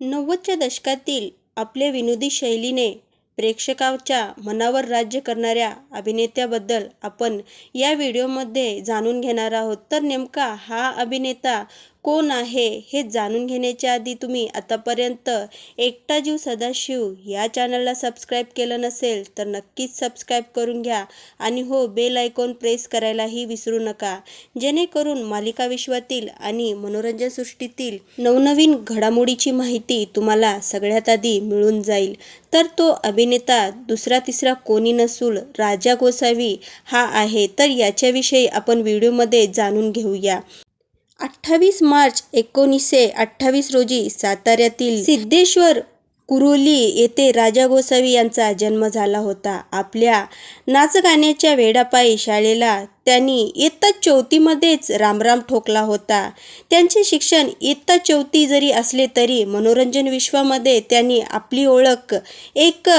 नव्वदच्या दशकातील आपल्या विनोदी शैलीने प्रेक्षकाच्या मनावर राज्य करणाऱ्या अभिनेत्याबद्दल आपण या व्हिडिओमध्ये जाणून घेणार आहोत. तर नेमका हा अभिनेता कोण आहे हे जाणून घेण्याच्या आधी तुम्ही आतापर्यंत एकटा जीव सदाशिव या चॅनलला सबस्क्राईब केलं नसेल तर नक्कीच सबस्क्राईब करून घ्या. आणि हो बेल आयकॉन प्रेस करायलाही विसरू नका. जेणेकरून मालिका विश्वातील आणि मनोरंजनसृष्टीतील नवनवीन घडामोडीची माहिती तुम्हाला सगळ्यात आधी मिळून जाईल. तर तो अभिनेता दुसरा तिसरा कोणी नसून राजा गोसावी हा आहे. तर याच्याविषयी आपण व्हिडिओमध्ये जाणून घेऊया. अठ्ठावीस मार्च एकोणीसशे अठ्ठावीस रोजी साताऱ्यातील सिद्धेश्वर कुरोली येथे राजा गोसावी यांचा जन्म झाला होता. आपल्या नाचगाण्याच्या वेडापायी शाळेला त्यांनी इयत्ता चौथीमध्येच रामराम ठोकला होता. त्यांचे शिक्षण इयत्ता चौथी जरी असले तरी मनोरंजन विश्वामध्ये त्यांनी आपली ओळख एक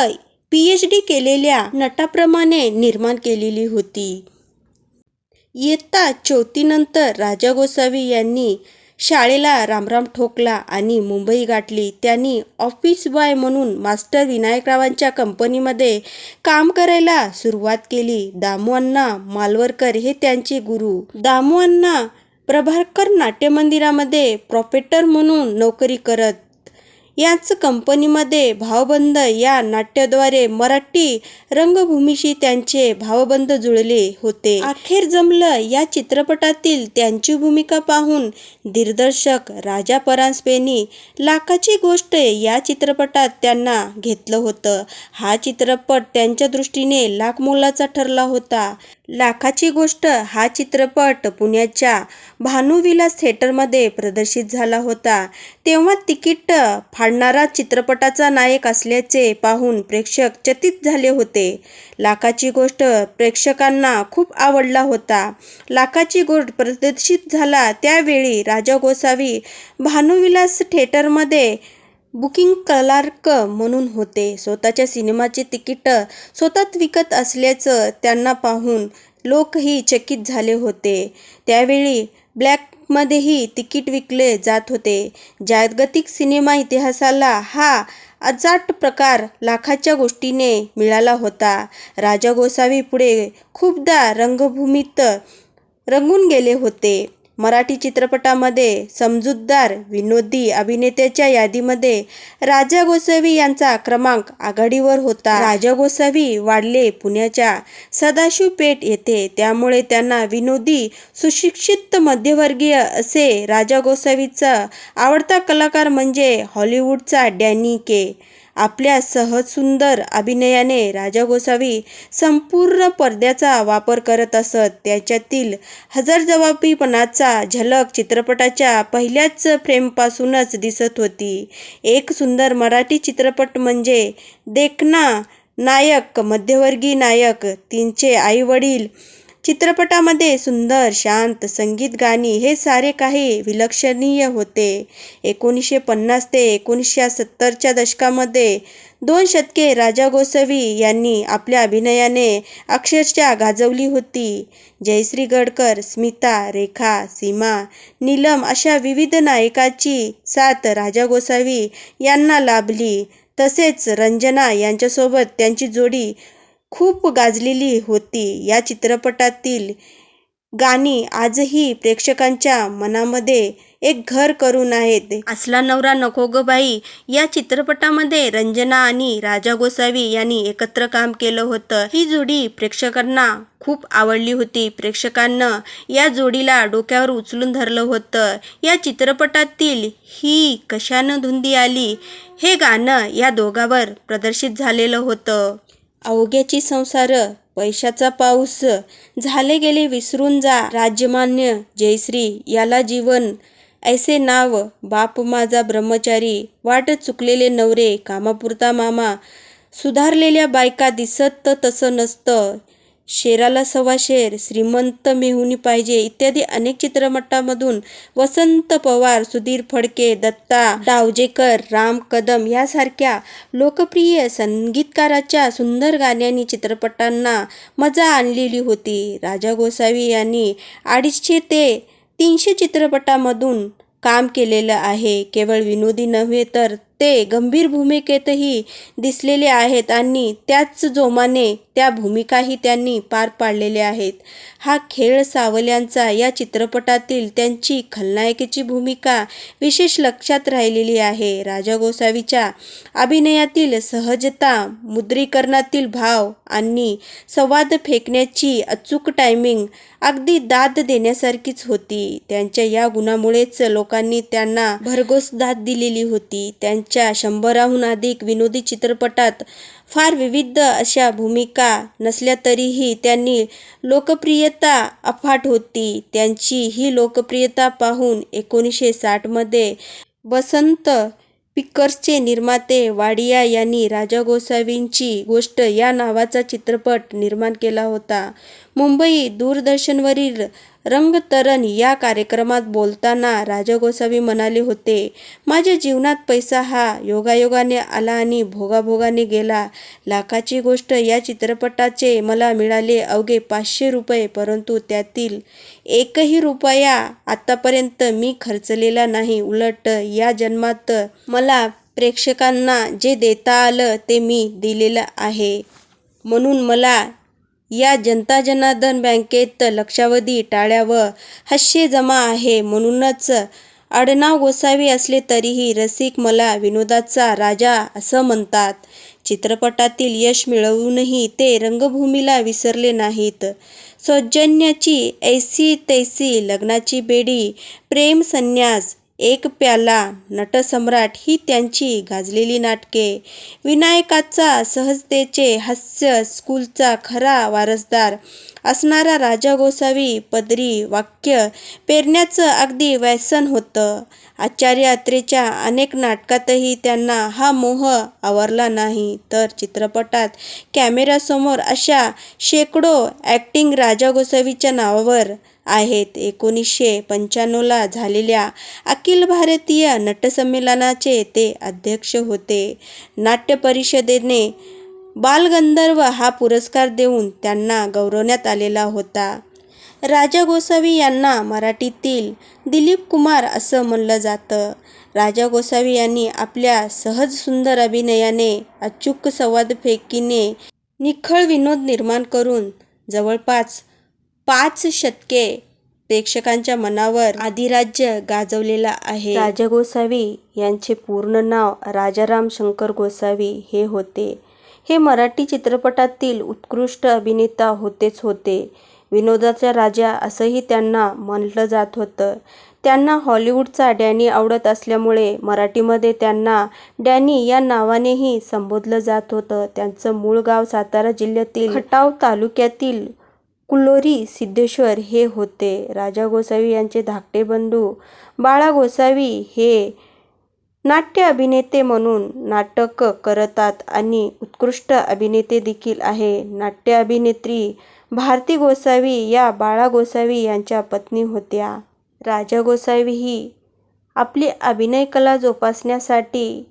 पी एच डी केलेल्या नटाप्रमाणे निर्माण केलेली होती. इयत्ता चौथीनंतर राजा गोसावी यांनी शाळेला रामराम ठोकला आणि मुंबई गाठली. त्यांनी ऑफिस बॉय म्हणून मास्टर विनायकरावांच्या कंपनीमध्ये काम करायला सुरुवात केली. दामोअण्णा मालवरकर हे त्यांचे गुरु. दामुअण्णा प्रभाकर नाट्यमंदिरामध्ये प्रॉपेटर म्हणून नोकरी करत याच कंपनीमध्ये भावबंद या नाट्याद्वारे मराठी रंगभूमीशी त्यांचे भावबंद जुळले होते. अखेर जमलं या चित्रपटातील त्यांची भूमिका पाहून दिग्दर्शक राजा परांजपेनी लाखाची गोष्ट या चित्रपटात त्यांना घेतलं होतं. हा चित्रपट त्यांच्या दृष्टीने लाख मोलाचा ठरला होता. लाखाची गोष्ट हा चित्रपट पुण्याच्या भानुविलास थिएटरमध्ये प्रदर्शित झाला होता. तेव्हा तिकीट हाडणारा चित्रपटाचा नायक असल्याचे पाहून प्रेक्षक चकित झाले होते. लाखाची गोष्ट प्रेक्षकांना खूप आवडला होता. लाखाची गोष्ट प्रदर्शित झाला त्यावेळी राजा गोसावी भानुविलास थिएटरमध्ये बुकिंग क्लार्क म्हणून होते. स्वतःच्या सिनेमाचे तिकीट स्वतःच विकत असल्याचं त्यांना पाहून लोकही चकित झाले होते. त्यावेळी ब्लॅक मध्येही तिकीट विकले जात होते. जागतिक सिनेमा इतिहासाला हा अजाट प्रकार लाखाच्या गोष्टीने मिळाला होता. राजा गोसावी पुढे खूपदा रंगभूमीत रंगून गेले होते. मराठी चित्रपटामध्ये समजूतदार विनोदी अभिनेत्याच्या यादीमध्ये राजा गोसावी यांचा क्रमांक आघाडीवर होता. राजा गोसावी वाढले पुण्याच्या सदाशिव पेठ येथे. त्यामुळे त्यांना विनोदी सुशिक्षित मध्यवर्गीय असे राजा गोसावीचा आवडता कलाकार म्हणजे हॉलिवूडचा डॅनी के. आपल्या सहज सुंदर अभिनयाने राजा गोसावी संपूर्ण पडद्याचा वापर करत असत. त्याच्यातील हजरजबाबीपणाचा झलक चित्रपटाच्या पहिल्याच फ्रेमपासूनच दिसत होती. एक सुंदर मराठी चित्रपट म्हणजे देखना नायक मध्यवर्गीय नायक तिचे आईवडील चित्रपटामध्ये सुंदर शांत संगीत गाणी हे सारे काही विलक्षणीय होते. एकोणीसशे पन्नास ते एकोणीसशे सत्तरच्या दशकामध्ये दोन शतके राजा गोसावी यांनी आपल्या अभिनयाने अक्षरशः गाजवली होती. जयश्री गडकर स्मिता रेखा सीमा नीलम अशा विविध नायकाची साथ राजा गोसावी यांना लाभली. तसेच रंजना यांच्यासोबत त्यांची जोडी खूप गाजलेली होती. या चित्रपटातील गाणी आजही प्रेक्षकांच्या मनामध्ये एक घर करून आहेत. असला नवरा नको ग बाई. या चित्रपटामध्ये रंजना आणि राजा गोसावी यांनी एकत्र काम केलं होतं. ही जोडी प्रेक्षकांना खूप आवडली होती. प्रेक्षकांना या जोडीला डोक्यावर उचलून धरलं होतं. या चित्रपटातील ही कशानं धुंदी आली हे गाणं या दोघावर प्रदर्शित झालेलं होतं. अवघ्याची संसार पैशाचा पाऊस झाले गेले विसरून जा राजमान्य जयश्री याला जीवन. ऐसे नाव बाप माझा ब्रह्मचारी वाट चुकलेले नवरे कामापुरता मामा. सुधारलेल्या बायका दिसत तसं नसतं. शेराला सव्वा शेर श्रीमंत मेहुनी पाहिजे इत्यादी अनेक चित्रपटामधून वसंत पवार सुधीर फडके दत्ता डावजेकर राम कदम यासारख्या लोकप्रिय संगीतकाराच्या सुंदर गाण्यांनी चित्रपटांना मजा आणलेली होती. राजा गोसावी यांनी अडीचशे ते तीनशे चित्रपटामधून काम केलेलं आहे. केवळ विनोदी नव्हे तर ते गंभीर भूमिकेतही दिसलेले आहेत आणि त्याच जोमाने त्या भूमिकाही त्यांनी पार पाडलेल्या आहेत. हा खेळ सावल्यांचा या चित्रपटातील त्यांची खलनायकीची भूमिका विशेष लक्षात राहिलेली आहे. राजा गोसावीच्या अभिनयातील सहजता मुद्रीकरणातील भाव आणि संवाद फेकण्याची अचूक टायमिंग अगदी दाद देण्यासारखीच होती. त्यांच्या या गुणामुळेच लोकांनी त्यांना भरघोस दाद दिलेली होती. त्यांच्या शंभराहून अधिक विनोदी चित्रपटात फार विविध अशा भूमिका नसल्या तरीही त्यांनी लोकप्रियता अफाट होती. त्यांची ही लोकप्रियता पाहून एकोणीसशे साठमध्ये वसंत पिक्चर्सचे निर्माते वाडिया यांनी राजा गोसावींची गोष्ट या नावाचा चित्रपट निर्माण केला होता. मुंबई दूरदर्शनवरील रंगतरण या कार्यक्रमात बोलताना राजा गोसावी म्हणाले होते माझ्या जीवनात पैसा हा योगायोगाने आला आणि भोगाभोगाने गेला. लाखाची गोष्ट या चित्रपटाचे मला मिळाले अवघे पाचशे रुपये परंतु त्यातील एकही रुपया आतापर्यंत मी खर्चलेला नाही. उलट या जन्मात मला प्रेक्षकांना जे देता आलं ते मी दिलेलं आहे. म्हणून मला या जनता जनार्दन बँकेत लक्षावधी टाळ्या व हास्य जमा आहे म्हणूनच आडनाव गोसावी असले तरीही रसिक मला विनोदाचा राजा असं म्हणतात. चित्रपटातील यश मिळवूनही ते रंगभूमीला विसरले नाहीत. सौजन्याची ऐसी तैसी लग्नाची बेडी प्रेम संन्यास एक प्याला नटसम्राट ही त्यांची गाजलेली नाटके. विनायकाचा सहजतेचे हास्य स्कूलचा खरा वारसदार असणारा राजा गोसावी पदरी वाक्य पेरण्याचं अगदी व्यसन होतं. आचार्य अत्रेच्या अनेक नाटकातही त्यांना हा मोह आवरला नाही. तर चित्रपटात कॅमेऱ्यासमोर अशा शेकडो ॲक्टिंग राजा गोसावीच्या नावावर आहेत. एकोणीसशे पंच्याण्णवला झालेल्या अखिल भारतीय नटसंमेलनाचे ते अध्यक्ष होते. नाट्य परिषदेने बालगंधर्व हा पुरस्कार देऊन त्यांना गौरवण्यात आलेला होता. राजा गोसावी यांना मराठीतील दिलीप कुमार असं म्हणलं जातं. राजा गोसावी यांनी आपल्या सहज सुंदर अभिनयाने अचूक संवादफेकीने निखळ विनोद निर्माण करून जवळपास पाच शतके प्रेक्षकांच्या मनावर अधिराज्य गाजवलेला आहे. राजा गोसावी यांचे पूर्ण नाव राजाराम शंकर गोसावी हे होते. हे मराठी चित्रपटातील उत्कृष्ट अभिनेता होतेच होते. विनोदाचा राजा असंही त्यांना म्हणलं जात होतं. त्यांना हॉलिवूडचा डॅनी आवडत असल्यामुळे मराठीमध्ये त्यांना डॅनी या नावानेही संबोधलं जात होतं. त्यांचं मूळ गाव सातारा जिल्ह्यातील खटाव तालुक्यातील कुलोरी सिद्धेश्वर हे होते. राजा गोसावी यांचे धाकटे बंधू. बाळा गोसावी हे नाट्य अभिनेते म्हणून नाटक करतात आणि उत्कृष्ट अभिनेते देखील आहे. नाट्य अभिनेत्री भारती गोसावी या बाळा गोसावी यांच्या पत्नी होत्या. राजा गोसावी ही आपली अभिनय कला जोपासण्यासाठी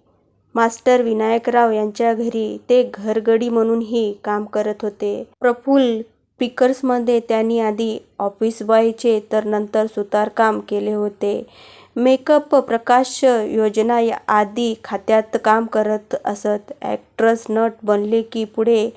मास्टर विनायकराव यांच्या घरी ते घरगडी म्हणूनही काम करत होते. प्रफुल्ल पिकर्समध्ये त्यांनी आधी ऑफिस बॉयचे तर नंतर सुतारकाम केले होते. मेकअप प्रकाश योजना या आदी खात्यात काम करत असत. ॲक्ट्रेस नट बनले की पुढे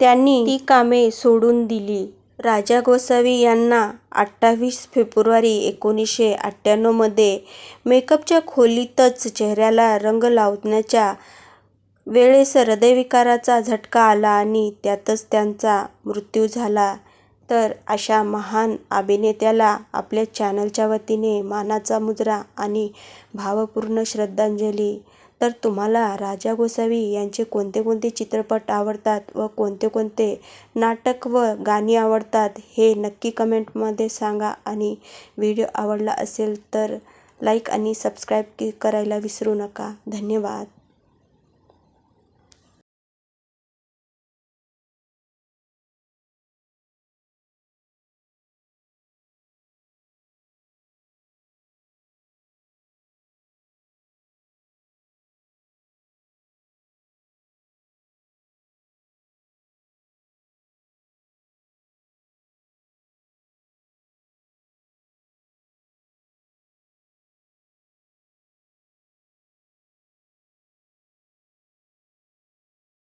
त्यांनी ती कामे सोडून दिली. राजा गोसावी यांना अठ्ठावीस फेब्रुवारी एकोणीसशे अठ्ठ्याण्णवमध्ये मेकअपच्या खोलीतच चेहऱ्याला रंग लावण्याच्या वेळेस हृदयविकाराचा झटका आला आणि त्यातच त्यांचा मृत्यू झाला. तर अशा महान अभिनेत्याला आपल्या चॅनलच्या वतीने मानाचा मुजरा आणि भावपूर्ण श्रद्धांजली. तर तुम्हाला राजा गोसावी यांचे कोणते कोणते चित्रपट आवडतात व कोणते कोणते नाटक व गाणी आवडतात हे नक्की कमेंटमध्ये सांगा आणि व्हिडिओ आवडला असेल तर लाईक आणि सबस्क्राईब करायला विसरू नका. धन्यवाद.